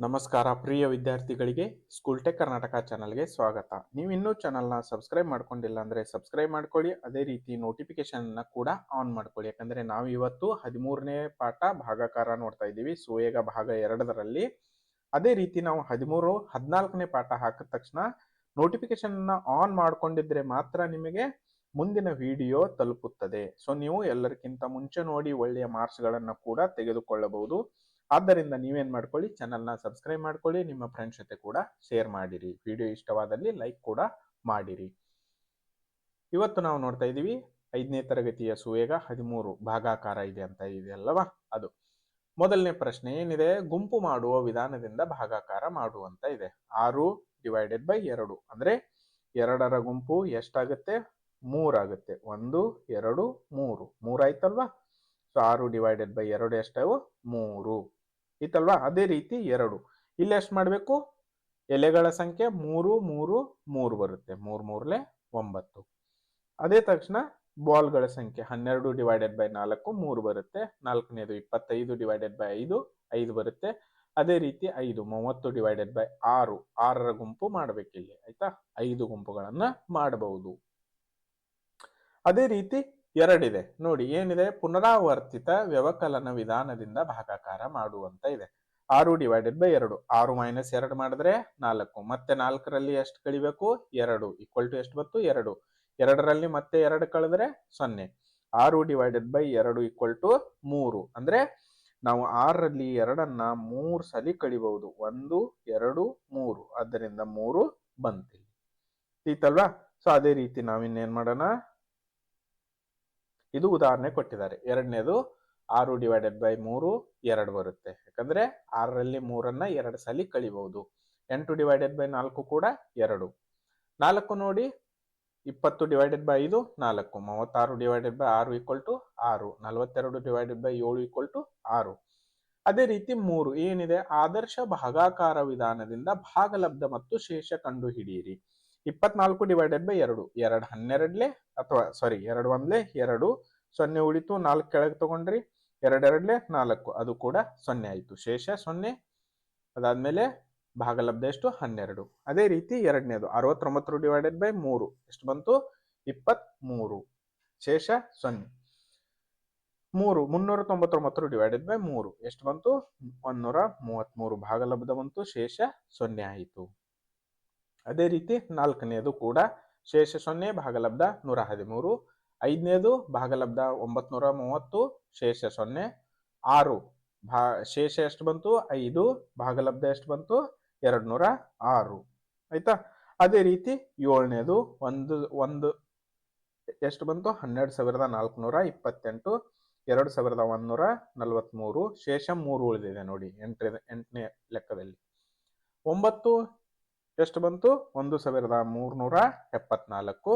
ನಮಸ್ಕಾರ, ಪ್ರಿಯ ವಿದ್ಯಾರ್ಥಿಗಳಿಗೆ. School tech Karnataka ಚಾನಲ್ಗೆ ಸ್ವಾಗತ. ನೀವು ಇನ್ನೂ ಚಾನಲ್ನ ಸಬ್ಸ್ಕ್ರೈಬ್ ಮಾಡ್ಕೊಂಡಿಲ್ಲ ಅಂದರೆ ಸಬ್ಸ್ಕ್ರೈಬ್ ಮಾಡ್ಕೊಳ್ಳಿ. ಅದೇ ರೀತಿ ನೋಟಿಫಿಕೇಶನ್ನ ಕೂಡ ಆನ್ ಮಾಡ್ಕೊಳ್ಳಿ. ಯಾಕಂದರೆ ನಾವು ಇವತ್ತು ಹದಿಮೂರನೇ ಪಾಠ ಭಾಗಕಾರ ನೋಡ್ತಾ ಇದ್ದೀವಿ. ಸುವೇಗ ಭಾಗ ಎರಡರಲ್ಲಿ. ಅದೇ ರೀತಿ ನಾವು ಹದಿಮೂರು, ಹದಿನಾಲ್ಕನೇ ಪಾಠ ಹಾಕಿದ ತಕ್ಷಣ ನೋಟಿಫಿಕೇಶನ್ ಅನ್ನ ಆನ್ ಮಾಡ್ಕೊಂಡಿದ್ರೆ ಮಾತ್ರ ನಿಮಗೆ ಮುಂದಿನ ವಿಡಿಯೋ ತಲುಪುತ್ತದೆ. ಸೊ, ನೀವು ಎಲ್ಲರಿಗಿಂತ ಮುಂಚೆ ನೋಡಿ ಒಳ್ಳೆಯ ಮಾರ್ಕ್ಸ್ಗಳನ್ನು ಕೂಡ ತೆಗೆದುಕೊಳ್ಳಬಹುದು. ಆದ್ದರಿಂದ ನೀವೇನು ಮಾಡ್ಕೊಳ್ಳಿ ಚಾನಲ್ನ ಸಬ್ಸ್ಕ್ರೈಬ್ ಮಾಡ್ಕೊಳ್ಳಿ, ನಿಮ್ಮ ಫ್ರೆಂಡ್ಸ್ ಜೊತೆ ಕೂಡ ಶೇರ್ ಮಾಡಿರಿ. ವಿಡಿಯೋ ಇಷ್ಟವಾದಲ್ಲಿ ಲೈಕ್ ಕೂಡ ಮಾಡಿರಿ. ಇವತ್ತು ನಾವು ನೋಡ್ತಾ ಇದ್ದೀವಿ, ಐದನೇ ತರಗತಿಯ ಸುವೇಗ ಹದಿಮೂರು ಭಾಗಾಕಾರ ಇದೆ ಅಂತ ಇದೆ ಅಲ್ಲವಾ ಅದು. ಮೊದಲನೇ ಪ್ರಶ್ನೆ ಏನಿದೆ? ಗುಂಪು ಮಾಡುವ ವಿಧಾನದಿಂದ ಭಾಗಾಕಾರ ಮಾಡುವಂತ ಇದೆ. ಆರು ಡಿವೈಡೆಡ್ ಬೈ ಎರಡು. ಅಂದ್ರೆ ಎರಡರ ಗುಂಪು ಎಷ್ಟಾಗುತ್ತೆ? ಮೂರಾಗುತ್ತೆ. ಒಂದು, ಎರಡು, ಮೂರು. ಮೂರಾಯ್ತಲ್ವಾ? ಸೊ ಆರು ಡಿವೈಡೆಡ್ ಬೈ ಎರಡು ಎಷ್ಟಾವು ಮೂರು. ಇತ್ತಲ್ವಾ? ಅದೇ ರೀತಿ ಎರಡು. ಇಲ್ಲಿ ಎಷ್ಟು ಮಾಡಬೇಕು? ಎಲೆಗಳ ಸಂಖ್ಯೆ ಮೂರು ಮೂರು ಮೂರು ಬರುತ್ತೆ. ಮೂರು, ಮೂರ್ಲೆ ಒಂಬತ್ತು. ಅದೇ ತಕ್ಷಣ ಬಾಲ್ಗಳ ಸಂಖ್ಯೆ ಹನ್ನೆರಡು ಡಿವೈಡೆಡ್ ಬೈ ನಾಲ್ಕು ಮೂರು ಬರುತ್ತೆ. ನಾಲ್ಕನೇದು ಇಪ್ಪತ್ತೈದು ಡಿವೈಡೆಡ್ ಬೈ ಐದು ಐದು ಬರುತ್ತೆ. ಅದೇ ರೀತಿ ಐದು, ಮೂವತ್ತು ಡಿವೈಡೆಡ್ ಬೈ ಆರು. ಆರರ ಗುಂಪು ಮಾಡಬೇಕಿಲ್ಲಿ, ಆಯ್ತಾ? ಐದು ಗುಂಪುಗಳನ್ನ ಮಾಡಬಹುದು ಅದೇ ರೀತಿ ಎರಡಿದೆ. ನೋಡಿ, ಏನಿದೆ? ಪುನರಾವರ್ತಿತ ವ್ಯವಕಲನ ವಿಧಾನದಿಂದ ಭಾಗಾಕಾರ ಮಾಡುವಂತ ಇದೆ. ಆರು ಡಿವೈಡೆಡ್ ಬೈ ಎರಡು. ಆರು ಮೈನಸ್ ಎರಡು ಮಾಡಿದ್ರೆ ನಾಲ್ಕು. ಮತ್ತೆ ನಾಲ್ಕರಲ್ಲಿ ಎಷ್ಟು ಕಳಿಬೇಕು ಎರಡು. ಈಕ್ವಲ್ ಟು ಎಷ್ಟು ಬಂತು? ಎರಡು. ಎರಡರಲ್ಲಿ ಮತ್ತೆ ಎರಡು ಕಳೆದ್ರೆ ಸೊನ್ನೆ. ಆರು ಡಿವೈಡೆಡ್ ಬೈ ಎರಡು ಈಕ್ವಲ್ ಟು ಮೂರು. ಅಂದ್ರೆ ನಾವು ಆರರಲ್ಲಿ ಎರಡನ್ನ ಮೂರು ಸಲಿ ಕಳಿಬಹುದು ಒಂದು, ಎರಡು, ಮೂರು. ಅದರಿಂದ ಮೂರು ಬಂತಿಲ್ಲ. ಈತಲ್ವಾ ಸೊ ಅದೇ ರೀತಿ ನಾವಿನ್ನೇನ್ ಮಾಡೋಣ? ಇದು ಉದಾಹರಣೆ ಕೊಟ್ಟಿದ್ದಾರೆ. ಎರಡನೇದು ಆರು ಡಿವೈಡೆಡ್ ಬೈ ಮೂರು ಎರಡು ಬರುತ್ತೆ. ಯಾಕಂದ್ರೆ ಆರರಲ್ಲಿ ಮೂರನ್ನ ಎರಡು ಸಲ ಕಳಿಬಹುದು. ಎಂಟು ಡಿವೈಡೆಡ್ ಬೈ ನಾಲ್ಕು ಕೂಡ ಎರಡು. ನಾಲ್ಕು ನೋಡಿ, ಇಪ್ಪತ್ತು ಡಿವೈಡೆಡ್ ಬೈ ಐದು, ನಾಲ್ಕು. ಮೂವತ್ತಾರು ಡಿವೈಡೆಡ್ ಬೈ ಆರು ಈಕ್ವಲ್ ಟು ಆರು. ನಲವತ್ತೆರಡು ಡಿವೈಡೆಡ್ ಬೈ ಏಳು ಈಕ್ವಲ್ ಟು ಆರು. ಅದೇ ರೀತಿ ಮೂರು ಏನಿದೆ? ಆದರ್ಶ ಭಾಗಾಕಾರ ವಿಧಾನದಿಂದ ಭಾಗಲಬ್ಧ ಮತ್ತು ಶೇಷ ಕಂಡು ಹಿಡಿಯಿರಿ ಇಪ್ಪತ್ನಾಲ್ಕು ಡಿವೈಡೆಡ್ ಬೈ ಎರಡು. ಎರಡು ಹನ್ನೆರಡ್ಲೆ ಅಥವಾ ಸಾರಿ ಎರಡು ಒಂದ್ಲೆ ಎರಡು ಸೊನ್ನೆ ಉಳಿತು, ನಾಲ್ಕು ಕೆಳಗೆ ತಗೊಂಡ್ರಿ ಎರಡೆರಡ್ಲೆ ನಾಲ್ಕು. ಅದು ಕೂಡ ಸೊನ್ನೆ ಆಯಿತು. ಶೇಷ ಸೊನ್ನೆ, ಅದಾದ್ಮೇಲೆ ಭಾಗಲಬ್ಧ ಎಷ್ಟು? ಹನ್ನೆರಡು. ಅದೇ ರೀತಿ ಎರಡನೇದು. ಅರವತ್ತೊಂಬತ್ತು ಡಿವೈಡೆಡ್ ಬೈ ಮೂರು. ಎಷ್ಟು ಬಂತು? ಇಪ್ಪತ್ತ್ ಮೂರು ಶೇಷ ಸೊನ್ನೆ. ಮೂರು ಮುನ್ನೂರ ತೊಂಬತ್ತೊಂಬತ್ತು ಡಿವೈಡೆಡ್ ಬೈ ಮೂರು. ಎಷ್ಟು ಬಂತು? ಒಂದೂರ ಮೂವತ್ಮೂರು ಭಾಗಲಬ್ಧ ಬಂತು. ಶೇಷ ಸೊನ್ನೆ ಆಯಿತು. ಅದೇ ರೀತಿ ನಾಲ್ಕನೇದು ಕೂಡ ಶೇಷ ಸೊನ್ನೆ, ಭಾಗಲಬ್ಧ ನೂರ ಹದಿಮೂರು. ಐದನೇದು ಭಾಗಲಬ್ಧ ಒಂಬತ್ನೂರ ಮೂವತ್ತು, ಶೇಷ ಸೊನ್ನೆ, ಆರು. ಭಾ, ಶೇಷ ಎಷ್ಟು ಬಂತು? ಐದು. ಭಾಗಲಬ್ಧ ಎಷ್ಟು ಬಂತು? ಎರಡು ನೂರ ಆರು. ಆಯ್ತಾ? ಅದೇ ರೀತಿ ಏಳನೇದು ಒಂದು ಒಂದು ಎಷ್ಟು ಬಂತು? ಹನ್ನೆರಡು ಸಾವಿರದ ನಾಲ್ಕುನೂರ ಇಪ್ಪತ್ತೆಂಟು, ಎರಡು ಸಾವಿರದ ಒಂದೂರ ನಲವತ್ಮೂರು. ಶೇಷ ಮೂರು ಉಳಿದಿದೆ ನೋಡಿ ಎಂಟನೇ ಎಂಟನೇ ಲೆಕ್ಕದಲ್ಲಿ. ಒಂಬತ್ತು ಎಷ್ಟು ಬಂತು? ಒಂದು ಸಾವಿರದ ಮೂರ್ನೂರ ಎಪ್ಪತ್ನಾಲ್ಕು.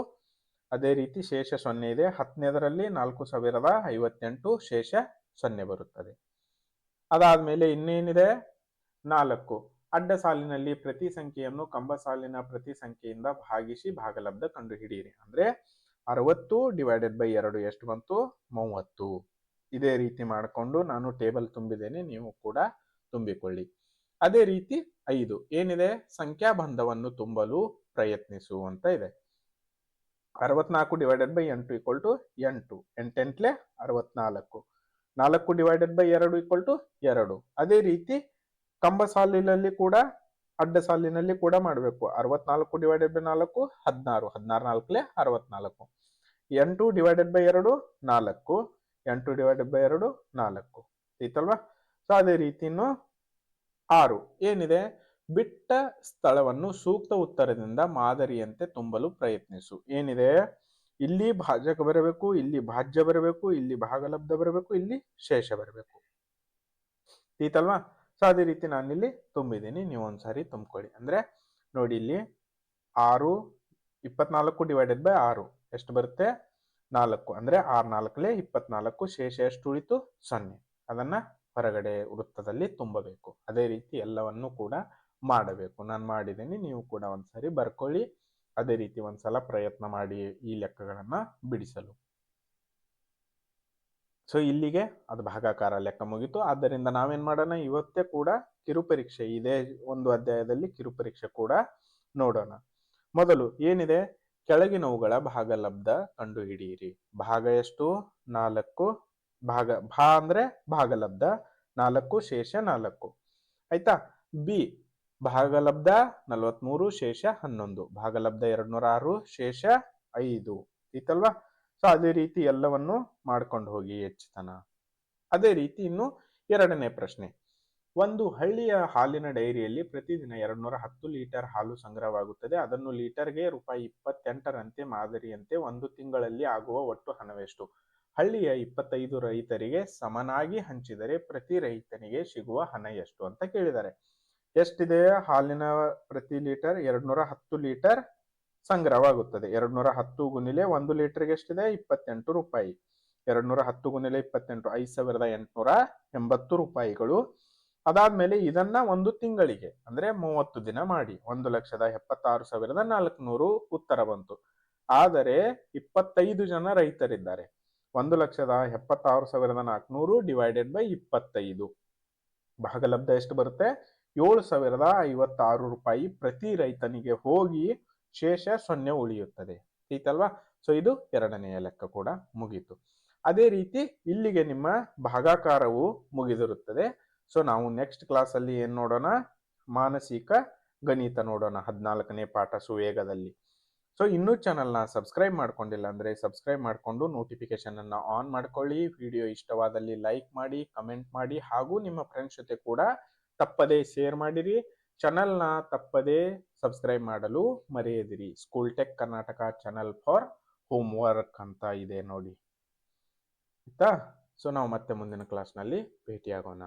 ಅದೇ ರೀತಿ ಶೇಷ ಸೊನ್ನೆ ಇದೆ. ಹತ್ತನೇದರಲ್ಲಿ ನಾಲ್ಕು ಸಾವಿರದ ಐವತ್ತೆಂಟು ಶೇಷ ಸೊನ್ನೆ ಬರುತ್ತದೆ. ಅದಾದ್ಮೇಲೆ ಇನ್ನೇನಿದೆ? ನಾಲ್ಕು. ಅಡ್ಡ ಸಾಲಿನಲ್ಲಿ ಪ್ರತಿ ಸಂಖ್ಯೆಯನ್ನು ಕಂಬ ಸಾಲಿನ ಪ್ರತಿ ಸಂಖ್ಯೆಯಿಂದ ಭಾಗಿಸಿ ಭಾಗಲಬ್ಧ ಕಂಡುಹಿಡಿಯಿರಿ. ಅಂದ್ರೆ ಅರವತ್ತು ಡಿವೈಡೆಡ್ ಬೈ ಎರಡು ಎಷ್ಟು ಬಂತು? ಮೂವತ್ತು. ಇದೇ ರೀತಿ ಮಾಡಿಕೊಂಡು ನಾನು ಟೇಬಲ್ ತುಂಬಿದ್ದೇನೆ. ನೀವು ಕೂಡ ತುಂಬಿಕೊಳ್ಳಿ. ಅದೇ ರೀತಿ ಐದು. ಏನಿದೆ? ಸಂಖ್ಯಾಬಂಧವನ್ನು ತುಂಬಲು ಪ್ರಯತ್ನಿಸು ಅಂತ ಇದೆ. ಅರವತ್ನಾಲ್ಕು ಡಿವೈಡೆಡ್ ಬೈ ಎಂಟು ಈಕ್ವಲ್ ಟು ಎಂಟು. ಎಂಟೆಂಟ್ಲೆ ಅರವತ್ನಾಲ್ಕು. ನಾಲ್ಕು ಡಿವೈಡೆಡ್ ಬೈ ಎರಡು ಈಕ್ವಲ್ ಟು ಎರಡು. ಅದೇ ರೀತಿ ಕಂಬ ಸಾಲಿನಲ್ಲಿ ಕೂಡ, ಅಡ್ಡ ಸಾಲಿನಲ್ಲಿ ಕೂಡ ಮಾಡಬೇಕು. ಅರವತ್ನಾಲ್ಕು ಡಿವೈಡೆಡ್ ಬೈ ನಾಲ್ಕು, ಹದಿನಾರು. ಹದಿನಾರು ನಾಲ್ಕಲೆ ಅರವತ್ನಾಲ್ಕು. ಎಂಟು ಡಿವೈಡೆಡ್ ಬೈ ಎರಡು, ನಾಲ್ಕು. ಎಂಟು ಡಿವೈಡೆಡ್ ಬೈ ಎರಡು, ನಾಲ್ಕು. ಐತಲ್ವಾ? ಸೊ ಅದೇ ರೀತಿನು ಆರು. ಏನಿದೆ? ಬಿಟ್ಟ ಸ್ಥಳವನ್ನು ಸೂಕ್ತ ಉತ್ತರದಿಂದ ಮಾದರಿಯಂತೆ ತುಂಬಲು ಪ್ರಯತ್ನಿಸು. ಏನಿದೆ? ಇಲ್ಲಿ ಭಾಜಕ ಬರಬೇಕು, ಇಲ್ಲಿ ಭಾಜ್ಯ ಬರಬೇಕು, ಇಲ್ಲಿ ಭಾಗಲಬ್ಧ ಬರಬೇಕು, ಇಲ್ಲಿ ಶೇಷ ಬರಬೇಕು. ಈತಲ್ವಾ ಸೊ ಅದೇ ರೀತಿ ನಾನಿಲ್ಲಿ ತುಂಬಿದ್ದೀನಿ. ನೀವು ಒಂದ್ಸಾರಿ ತುಂಬಿಕೊಳ್ಳಿ. ಅಂದ್ರೆ ನೋಡಿ ಇಲ್ಲಿ ಆರು, ಇಪ್ಪತ್ನಾಲ್ಕು ಡಿವೈಡೆಡ್ ಬೈ ಆರು. ಎಷ್ಟು ಬರುತ್ತೆ? ನಾಲ್ಕು. ಅಂದ್ರೆ ಆರ್ ನಾಲ್ಕಲೆ ಇಪ್ಪತ್ನಾಲ್ಕು, ಶೇಷ ಎಷ್ಟು ಉಳಿತು? ಸೊನ್ನೆ. ಅದನ್ನ ಹೊರಗಡೆ ವೃತ್ತದಲ್ಲಿ ತುಂಬಬೇಕು. ಅದೇ ರೀತಿ ಎಲ್ಲವನ್ನು ಕೂಡ ಮಾಡಬೇಕು. ನಾನು ಮಾಡಿದ್ದೀನಿ, ನೀವು ಕೂಡ ಒಂದ್ಸರಿ ಬರ್ಕೊಳ್ಳಿ. ಅದೇ ರೀತಿ ಒಂದ್ಸಲ ಪ್ರಯತ್ನ ಮಾಡಿ ಈ ಲೆಕ್ಕಗಳನ್ನ ಬಿಡಿಸಲು. ಸೊ ಇಲ್ಲಿಗೆ ಅದು ಭಾಗಾಕಾರ ಲೆಕ್ಕ ಮುಗಿತು. ಆದ್ದರಿಂದ ನಾವೇನ್ ಮಾಡೋಣ? ಇವತ್ತೇ ಕೂಡ ಕಿರುಪರೀಕ್ಷೆ ಇದೇ. ಒಂದು ಅಧ್ಯಾಯದಲ್ಲಿ ಕಿರುಪರೀಕ್ಷೆ ಕೂಡ ನೋಡೋಣ. ಮೊದಲು ಏನಿದೆ? ಕೆಳಗಿನವುಗಳ ಭಾಗಲಬ್ಧ ಕಂಡುಹಿಡಿಯಿರಿ. ಭಾಗ ಎಷ್ಟು? ನಾಲ್ಕು ಭಾಗ, ಭಾ ಅಂದ್ರೆ ಭಾಗಲಬ್ಧ, ನಾಲ್ಕು ಶೇಷ, ನಾಲ್ಕು. ಆಯ್ತಾ? ಬಿ, ಭಾಗಲಬ್ಧ ನಲವತ್ಮೂರು, ಶೇಷ ಹನ್ನೊಂದು. ಭಾಗಲಬ್ಧ ಎರಡ್ ನೂರ ಆರು ಶೇಷ ಐದು. ಇತ್ತಲ್ವಾ ಸೊ ಅದೇ ರೀತಿ ಎಲ್ಲವನ್ನು ಮಾಡ್ಕೊಂಡು ಹೋಗಿ ಹೆಚ್ಚುತನ ಅದೇ ರೀತಿ ಇನ್ನು ಎರಡನೇ ಪ್ರಶ್ನೆ. ಒಂದು ಹಳ್ಳಿಯ ಹಾಲಿನ ಡೈರಿಯಲ್ಲಿ ಪ್ರತಿದಿನ ಎರಡ್ನೂರ ಹತ್ತು ಲೀಟರ್ ಹಾಲು ಸಂಗ್ರಹವಾಗುತ್ತದೆ. ಅದನ್ನು ಲೀಟರ್ಗೆ ರೂಪಾಯಿ ಇಪ್ಪತ್ತೆಂಟರಂತೆ ಮಾದರಿಯಂತೆ ಒಂದು ತಿಂಗಳಲ್ಲಿ ಆಗುವ ಒಟ್ಟು ಹಣವೆಷ್ಟು? ಹಳ್ಳಿಯ ಇಪ್ಪತ್ತೈದು ರೈತರಿಗೆ ಸಮನಾಗಿ ಹಂಚಿದರೆ ಪ್ರತಿ ರೈತನಿಗೆ ಸಿಗುವ ಹಣ ಎಷ್ಟು ಅಂತ ಕೇಳಿದ್ದಾರೆ. ಎಷ್ಟಿದೆ? ಹಾಲಿನ ಪ್ರತಿ ಲೀಟರ್ ಎರಡ್ನೂರ ಹತ್ತು ಲೀಟರ್ ಸಂಗ್ರಹವಾಗುತ್ತದೆ. ಎರಡ್ನೂರ ಹತ್ತು ಗುಣಿಲೆ ಒಂದು ಲೀಟರ್ಗೆ ಎಷ್ಟಿದೆ? ಇಪ್ಪತ್ತೆಂಟು ರೂಪಾಯಿ. ಎರಡ್ನೂರ ಹತ್ತು ಗುಣಿಲೆ ಇಪ್ಪತ್ತೆಂಟು, ಐದು ಸಾವಿರದ ಎಂಟುನೂರ ಎಂಬತ್ತು ರೂಪಾಯಿಗಳು. ಅದಾದ್ಮೇಲೆ ಇದನ್ನ ಒಂದು ತಿಂಗಳಿಗೆ, ಅಂದ್ರೆ ಮೂವತ್ತು ದಿನ ಮಾಡಿ, ಒಂದು ಲಕ್ಷದ ಎಪ್ಪತ್ತಾರು ಸಾವಿರದ ನಾಲ್ಕುನೂರು ಉತ್ತರ ಬಂತು. ಆದರೆ ಇಪ್ಪತ್ತೈದು ಜನ ರೈತರಿದ್ದಾರೆ. ಒಂದು ಲಕ್ಷದ ಎಪ್ಪತ್ತಾರು ಸಾವಿರದ ನಾಲ್ಕುನೂರು ಡಿವೈಡೆಡ್ ಬೈ ಇಪ್ಪತ್ತೈದು. ಭಾಗಲಬ್ಧ ಎಷ್ಟು ಬರುತ್ತೆ? ಏಳು ಸಾವಿರದ ಐವತ್ತಾರು ರೂಪಾಯಿ ಪ್ರತಿ ರೈತನಿಗೆ ಹೋಗಿ ಶೇಷ ಸೊನ್ನೆ ಉಳಿಯುತ್ತದೆ. ಆಯ್ತಲ್ವಾ ಸೊ ಇದು ಎರಡನೆಯ ಲೆಕ್ಕ ಕೂಡ ಮುಗೀತು. ಅದೇ ರೀತಿ ಇಲ್ಲಿಗೆ ನಿಮ್ಮ ಭಾಗಾಕಾರವು ಮುಗಿದಿರುತ್ತದೆ. ಸೊ ನಾವು ನೆಕ್ಸ್ಟ್ ಕ್ಲಾಸಲ್ಲಿ ಏನು ನೋಡೋಣ? ಮಾನಸಿಕ ಗಣಿತ ನೋಡೋಣ. ಹದಿನಾಲ್ಕನೇ ಪಾಠ ಸುವೇಗದಲ್ಲಿ. ಸೊ ಇನ್ನೂ ಚಾನಲ್ನ ಸಬ್ಸ್ಕ್ರೈಬ್ ಮಾಡ್ಕೊಂಡಿಲ್ಲ ಅಂದರೆ ಸಬ್ಸ್ಕ್ರೈಬ್ ಮಾಡಿಕೊಂಡು ನೋಟಿಫಿಕೇಷನನ್ನು ಆನ್ ಮಾಡ್ಕೊಳ್ಳಿ. ವಿಡಿಯೋ ಇಷ್ಟವಾದಲ್ಲಿ ಲೈಕ್ ಮಾಡಿ ಕಮೆಂಟ್ ಮಾಡಿ ಹಾಗೂ ನಿಮ್ಮ ಫ್ರೆಂಡ್ಸ್ ಜೊತೆ ಕೂಡ ತಪ್ಪದೇ ಶೇರ್ ಮಾಡಿರಿ. ಚಾನಲ್ನ ತಪ್ಪದೇ ಸಬ್ಸ್ಕ್ರೈಬ್ ಮಾಡಲು ಮರೆಯದಿರಿ. School tech Karnataka channel for homework ಅಂತ ಇದೆ ನೋಡಿ. ಆಯ್ತಾ? ಸೊ ನಾವು ಮತ್ತೆ ಮುಂದಿನ ಕ್ಲಾಸ್ನಲ್ಲಿ ಭೇಟಿಯಾಗೋಣ.